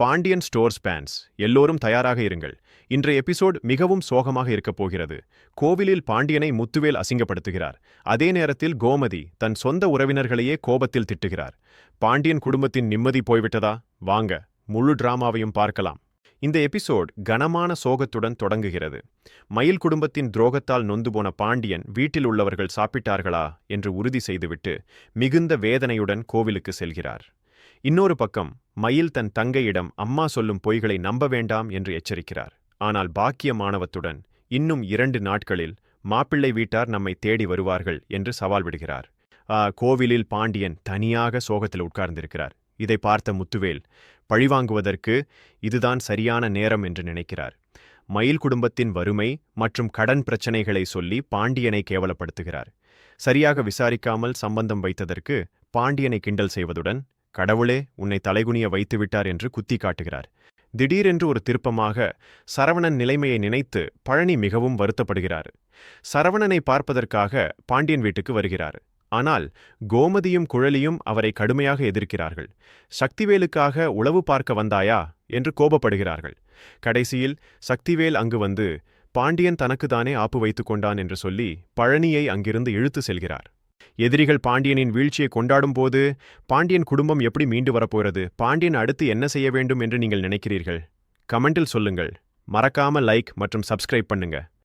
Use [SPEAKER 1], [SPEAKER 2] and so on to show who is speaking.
[SPEAKER 1] Pandian stores பேன்ஸ். எல்லோரும் தயாராக இருங்கள். இன்றைய எபிசோட் மிகவும் சோகமாக இருக்கப் போகிறது. கோவிலில் பாண்டியனை முத்துவேல் அசிங்கப்படுத்துகிறார். அதே நேரத்தில் கோமதி தன் சொந்த உறவினர்களையே கோபத்தில் திட்டுகிறார். பாண்டியன் குடும்பத்தின் நிம்மதி போய்விட்டதா? வாங்க முழு டிராமாவையும் பார்க்கலாம். இந்த எபிசோட் கனமான சோகத்துடன் தொடங்குகிறது. மயில் குடும்பத்தின் துரோகத்தால் நொந்து போன பாண்டியன் வீட்டில் உள்ளவர்கள் சாப்பிட்டார்களா? என்று உறுதி செய்துவிட்டு மிகுந்த வேதனையுடன் கோவிலுக்கு செல்கிறார். இன்னொரு பக்கம் மயில் தன் தங்கையிடம் அம்மா சொல்லும் பொய்களை நம்ப வேண்டாம் என்று எச்சரிக்கிறார். ஆனால் பாக்கிய மாணவத்துடன் இன்னும் இரண்டு நாட்களில் மாப்பிள்ளை வீட்டார் நம்மை தேடி வருவார்கள் என்று சவால் விடுகிறார். கோவிலில் பாண்டியன் தனியாக சோகத்தில் உட்கார்ந்திருக்கிறார். இதை பார்த்த முத்துவேல் பழிவாங்குவதற்கு இதுதான் சரியான நேரம் என்று நினைக்கிறார். மயில் குடும்பத்தின் வறுமை மற்றும் கடன் பிரச்சனைகளை சொல்லி பாண்டியனை கேவலப்படுத்துகிறார். சரியாக விசாரிக்காமல் சம்பந்தம் வைத்ததற்கு பாண்டியனை கிண்டல் செய்வதுடன் கடவுளே உன்னை தலைகுனிய வைத்துவிட்டார் என்று குத்தி காட்டுகிறார் திடீரென்று ஒரு திருப்பமாக சரவணன் நிலைமையை நினைத்து பழனி மிகவும் வருத்தப்படுகிறார். சரவணனை பார்ப்பதற்காக பாண்டியன் வீட்டுக்கு வருகிறார். ஆனால் கோமதியும் குழலியும் அவரை கடுமையாக எதிர்க்கிறார்கள். சக்திவேலுக்காக உளவு பார்க்க வந்தாயா? என்று கோபப்படுகிறார்கள். கடைசியில் சக்திவேல் அங்கு வந்து பாண்டியன் தனக்குதானே ஆப்பு வைத்துக் கொண்டான் என்று சொல்லி பழனியை அங்கிருந்து இழுத்து செல்கிறார். எதிரிகள் பாண்டியனின் வீழ்ச்சியை கொண்டாடும் போது பாண்டியன் குடும்பம் எப்படி மீண்டு வரப்போகிறது? பாண்டியன் அடுத்து என்ன செய்ய வேண்டும் என்று நீங்கள் நினைக்கிறீர்கள்? கமெண்டில் சொல்லுங்கள். மறக்காம லைக் மற்றும் சப்ஸ்கிரைப் பண்ணுங்க.